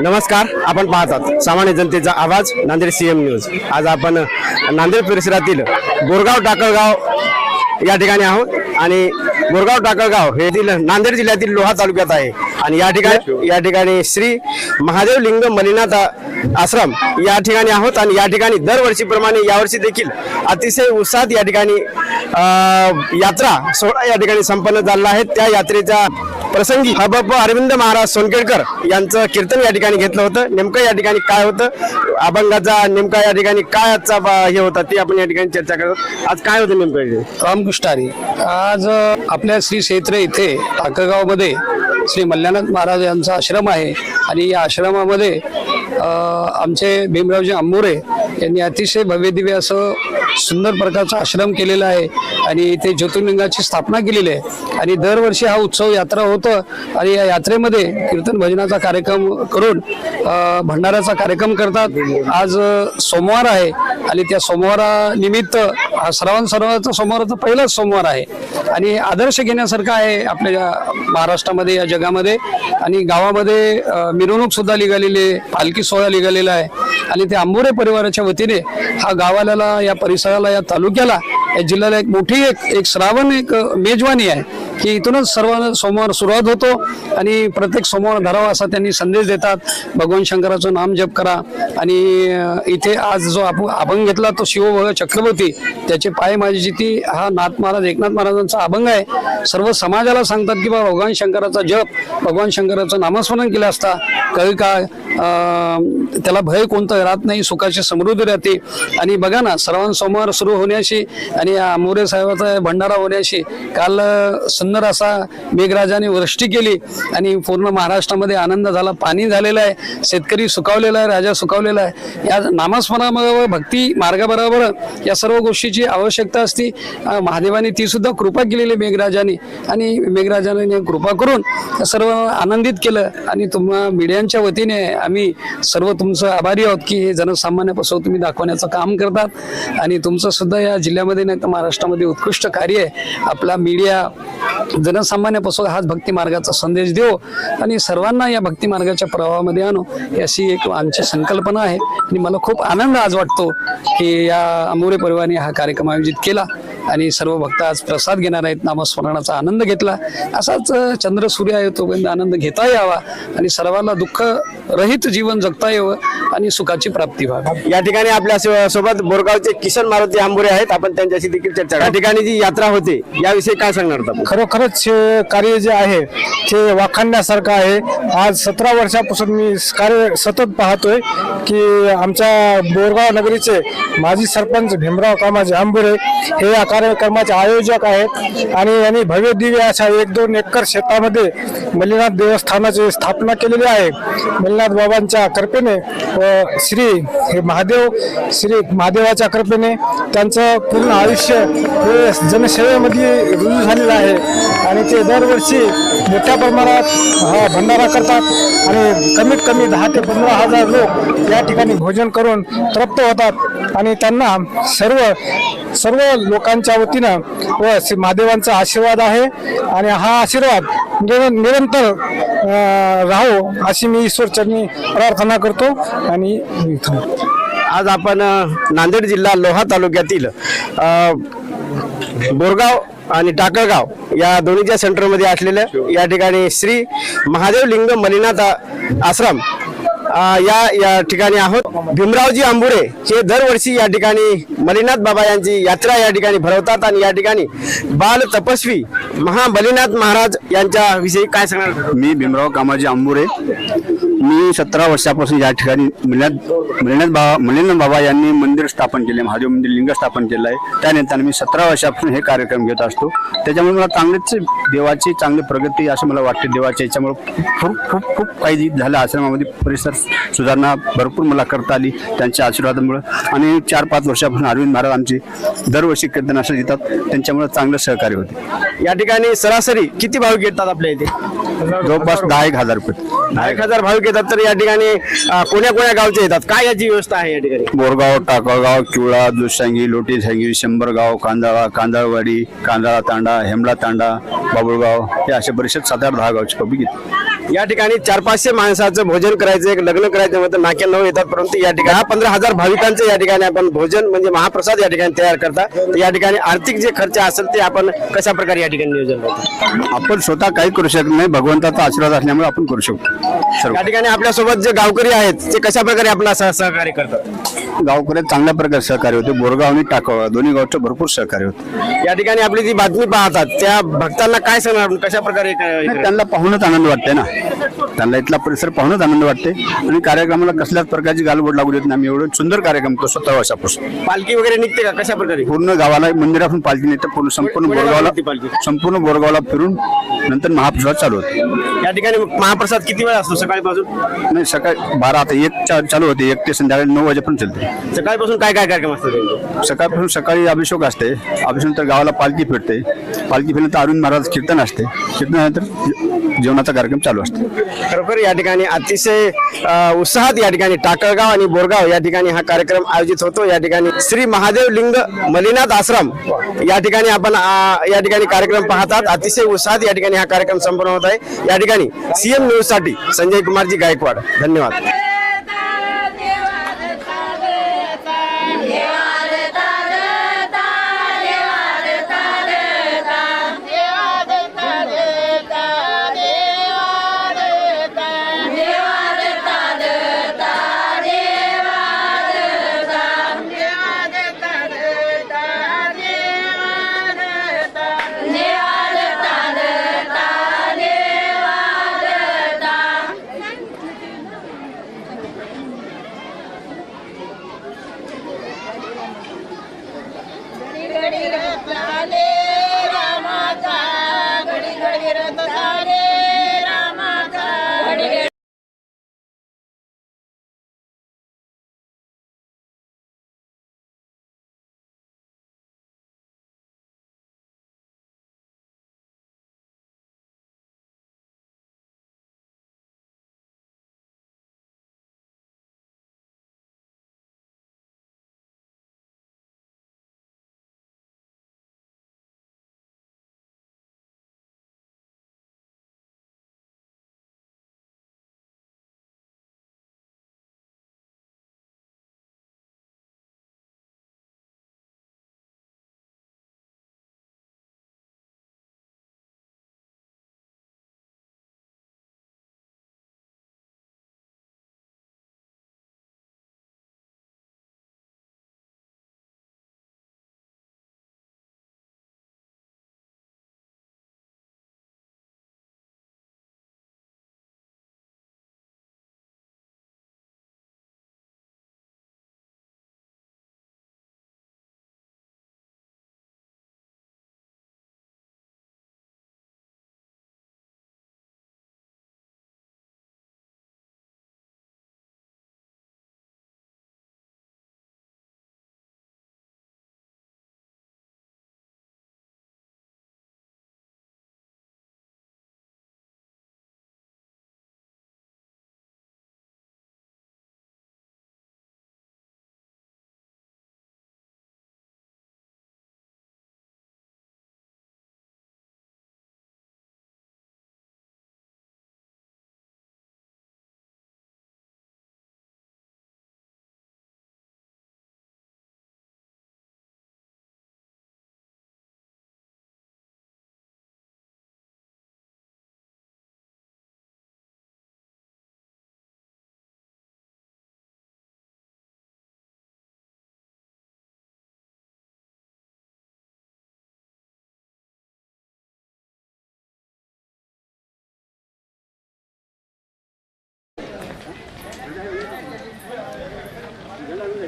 नमस्कार आपण पाहतात सामान्य जनतेचा आवाज नांदेड सीएम न्यूज आज आपण नांदेड परिसरातील बोरगाव टाकळगाव या ठिकाणी आहोत आणि बोरगाव टाकळगाव हे नांदेड जिल्ह्यातील लोहा तालुक्यात आहे. आणि या ठिकाणी या ठिकाणी श्री महादेव लिंग मलिनाथ आश्रम या ठिकाणी आहोत आणि या ठिकाणी दरवर्षीप्रमाणे यावर्षी देखील अतिशय उत्साहात या ठिकाणी यात्रा सोहळा या ठिकाणी संपन्न झालेला आहे. त्या यात्रेचा प्रसंगी अबाप अरविंद महाराज सोनकेळकर यांचं कीर्तन या ठिकाणी घेतलं होतं. नेमकं या ठिकाणी काय होतं? अभंगाचा नेमका या ठिकाणी काय आजचा हे होता ते आपण या ठिकाणी चर्चा करतो आज काय होतं नेमकं रामकृष्णारी आज आपल्या श्री क्षेत्र इथे टाकळगावमध्ये श्री मल्ल्यानाथ महाराज यांचा आश्रम आहे. आणि या आश्रमामध्ये आमचे भीमरावजी आंबोरे यांनी अतिशय भव्यदिव्य असं सुंदर प्रकारचा आश्रम केलेला आहे आणि इथे ज्योतिर्लिंगाची स्थापना केलेली आहे. आणि दरवर्षी हा उत्सव यात्रा होतं. आणि या यात्रेमध्ये कीर्तन भजनाचा कार्यक्रम करून भंडाऱ्याचा कार्यक्रम करतात. आज सोमवार आहे आणि त्या सोमवारानिमित्त हा सर्वां सर्वांचा सोमवारचा पहिलाच सोमवार आहे. आणि आदर्श घेण्यासारखा आहे आपल्या महाराष्ट्रामध्ये या जगामध्ये. आणि गावामध्ये मिरवणूकसुद्धा मिरवणूक सुद्धा निघालेली आहे. पालखी सोहळा निघालेला आहे. आणि ते आंबोरे परिवाराच्या वतीने हा गावाला या परिसराला या तालुक्याला या जिल्ह्याला एक मोठी एक एक श्रावण एक मेजवानी आहे की इथूनच सर्व सोमवार सुरुवात होतो आणि प्रत्येक सोमवार धरावा असा त्यांनी संदेश देतात. भगवान शंकराचं नाम जप करा आणि इथे आज जो आप अभंग घेतला तो शिवभग चक्रवर्ती त्याचे पाय माझी जिती हा नाथ महाराज एकनाथ महाराजांचा अभंग आहे. सर्व समाजाला सांगतात की बाबा भगवान शंकराचा जप भगवान शंकराचं नामस्मरण केलं असता कधी का त्याला भय कोणतं? राहत नाही सुखाची समृद्धी राहते. आणि बघा ना सर्वांसमोर सोमवार सुरू होण्याशी आणि मोरे साहेबाचा भंडारा होण्याशी काल सुंदर असा मेघराजाने वृष्टी केली आणि पूर्ण महाराष्ट्रामध्ये आनंद झाला. पाणी झालेलं आहे शेतकरी सुकावलेला आहे राजा सुकावलेला आहे. या नामस्मरणाबरोबर भक्ती मार्गाबरोबर या सर्व गोष्टीची आवश्यकता असते. महादेवाने ती सुद्धा कृपा केलेली मेघराजाने आणि मेघराजाने कृपा करून सर्व आनंदित केलं. आणि तुम्हा मीडियांच्या वतीने आम्ही सर्व तुमचं आभारी आहोत की हे जनसामान्यापासून तुम्ही दाखवण्याचं काम करतात. आणि तुमचं सुद्धा या जिल्ह्यामध्ये नाही तर महाराष्ट्रामध्ये उत्कृष्ट कार्य आहे. आपला मीडिया जनसामान्यापासून हाच भक्ती मार्गाचा संदेश देऊ आणि सर्वांना या भक्ती मार्गाच्या प्रवाहामध्ये आणू अशी एक आमची संकल्पना आहे. आणि मला खूप आनंद आज वाटतो की या अमोरे परिवाराने हा कार्यक्रम आयोजित केला. आणि सर्व भक्त आज प्रसाद घेणार आहेत नामस्मरणाचा आनंद घेतला असाच चंद्र सूर्य आहे तोपर्यंत आनंद घेता यावा आणि सर्वांना दुःख रहित जीवन जगता यावं आणि सुखाची प्राप्ती व्हावी या ठिकाणी आपल्या सो- सोबत बोरगावचे किशन मारुती आंबोरे आहेत आपण त्यांच्याशी देखील चर्चा. या ठिकाणी जी यात्रा होते याविषयी काय सांगणार? खरोखरच कार्य जे आहे ते वाखाणण्यासारखं आहे आज सतरा वर्षापासून मी कार्य सतत पाहतोय की आमच्या बोरगाव नगरीचे माजी सरपंच भीमराव कामाजी आंबुरे हे या कार्यक्रमाचे आयोजक आहेत आणि यांनी भव्य दिव्य अशा एक दोन एकर शेतामध्ये मल्लीनाथ देवस्थानाची स्थापना केलेली आहे. मल्लीनाथ बाबांच्या कृपेने व श्री हे महादेव श्री महादेवाच्या कृपेने त्यांचं पूर्ण आयुष्य हे जनसेवेमध्ये रुजू झालेलं आहे आणि ते दरवर्षी मोठ्या प्रमाणात हा भंडारा करतात आणि कमीत कमी दहा ते पंधरा हजार लोक या ठिकाणी भोजन करून तृप्त होतात आणि त्यांना सर्व सर्व लोकांच्या वतीनं व श्री महादेवांचा आशीर्वाद आहे. आणि हा आशीर्वाद निरंतर राहो अशी मी ईश्वरचरणी प्रार्थना करतो आणि आज आपण नांदेड जिल्हा लोहा तालुक्यातील बोरगाव आणि टाकळगाव या दोन्हीच्या सेंटरमध्ये असलेल्या या ठिकाणी श्री महादेव लिंग मलिनाथ आश्रम या या ठिकाणी आहोत. भीमरावजी आंबुरे हे दरवर्षी या ठिकाणी मलिनाथ बाबा यांची यात्रा या ठिकाणी भरवतात आणि या ठिकाणी बाल तपस्वी महाबलीनाथ महाराज यांच्या विषयी काय सांगणार? मी भीमराव कामाजी आंबुरे मी सतरा वर्षापासून या ठिकाणी मिळण्यात मिळण्यात बाबा मिळण्यात बाबा यांनी मंदिर स्थापन केले महादेव मंदिर लिंग स्थापन केलं आहे. त्यानिमित्ताने मी सतरा वर्षापासून हे कार्यक्रम घेत असतो. त्याच्यामुळे मला चांगलेच देवाची चांगली प्रगती असं मला वाटते. देवाच्या याच्यामुळे खूप खूप खूप काही झालं. आश्रमामध्ये परिसर सुधारणा भरपूर मला करता आली त्यांच्या आशीर्वादामुळे. आणि चार पाच वर्षापासून अरविंद महाराज आमचे दरवर्षी कीर्तन असं देतात त्यांच्यामुळे चांगलं सहकार्य होते. या ठिकाणी सरासरी किती भाविक येतात आपल्या इथे? जवळपास दहा एक हजार रुपये. दहा एक हजार भाविक येतात तर या ठिकाणी कोण्या कोण्या गावचे येतात? काय याची व्यवस्था आहे या ठिकाणी? बोरगाव टाकळगाव किवळा दुसांगी लोटी सांगी शंभरगाव कांदाळा कांदाळवाडी कांदाळा तांडा हेमला तांडा बाबुळगाव हे असे बरेचसे सात आठ दहा गावचे पब्लिक येतात या ठिकाणी चार पाचशे माणसाचं भोजन करायचं एक लग्न करायचं म्हणतं नाक्या नऊ येतात परंतु या ठिकाणी पंधरा हजार भाविकांचं या ठिकाणी आपण भोजन म्हणजे महाप्रसाद या ठिकाणी तयार करता. तर या ठिकाणी आर्थिक जे खर्च असेल ते आपण कशा प्रकारे या ठिकाणी नियोजन करतो? आपण स्वतः काही करू शकत नाही भगवंताचा आशीर्वाद असल्यामुळे आपण करू शकतो. या ठिकाणी आपल्यासोबत जे गावकरी आहेत ते कशा प्रकारे आपला सह- सहकार्य करतात? गावकऱ्यात चांगल्या प्रकारे सहकार्य होते. बोरगाव आणि टाकावा दोन्ही गावचं भरपूर सहकार्य होते. या ठिकाणी आपली जी बातमी पाहतात त्या भक्तांना काय सांगणार? कशा प्रकारे त्यांना पाहूनच आनंद वाटते ना. Yeah. त्यांना इथला परिसर पाहूनच आनंद वाटते. आणि कार्यक्रमाला कसल्याच प्रकारची गालबोट लागू देत नाही. आम्ही एवढं सुंदर कार्यक्रम करतो सतरा वर्षापासून पालखी वगैरे निघते का? कशा प्रकारे? पूर्ण गावाला मंदिरातून पालखी नेते पूर्ण संपूर्ण बोरगावला? संपूर्ण बोरगावला फिरून नंतर महाप्रसाद चालू होते. या ठिकाणी महाप्रसाद किती वेळ असतो? सकाळपासून? नाही सकाळी बारा आता एक चालू होते. एक ते संध्याकाळी नऊ वाजेपर्यंत चालते. सकाळपासून काय काय कार्यक्रम त्यांचे? सकाळपासून सकाळी अभिषेक असते. अभिषेक गावाला पालखी फिरते. पालखी फिरल्यानंतर अरुण महाराज कीर्तन असते. कीर्तनानंतर जेवणाचा कार्यक्रम चालू असतो. खरोखर या ठिकाणी अतिशय उत्साहात या ठिकाणी टाकळगाव आणि बोरगाव या ठिकाणी हा कार्यक्रम आयोजित होतो. या ठिकाणी श्री महादेव लिंग मलिनाथ आश्रम या ठिकाणी आपण या ठिकाणी कार्यक्रम पाहतात. अतिशय उत्साहात या ठिकाणी हा कार्यक्रम संपन्न होत आहे. या ठिकाणी सीएम न्यूजसाठी संजय कुमारजी गायकवाड. धन्यवाद. planet.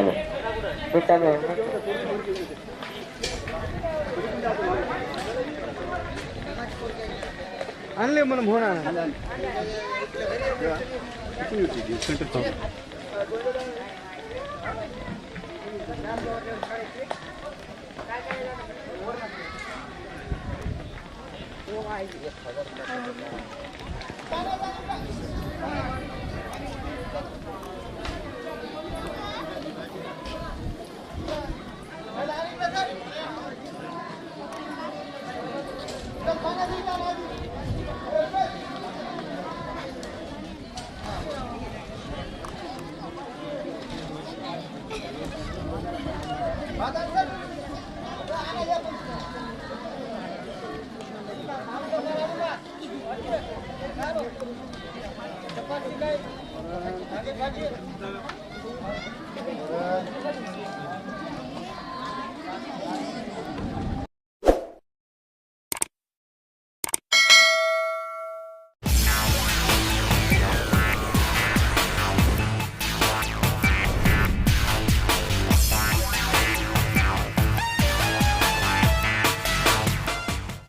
हेलो। फिर चालू आणले म्हणून फ़ोन आणा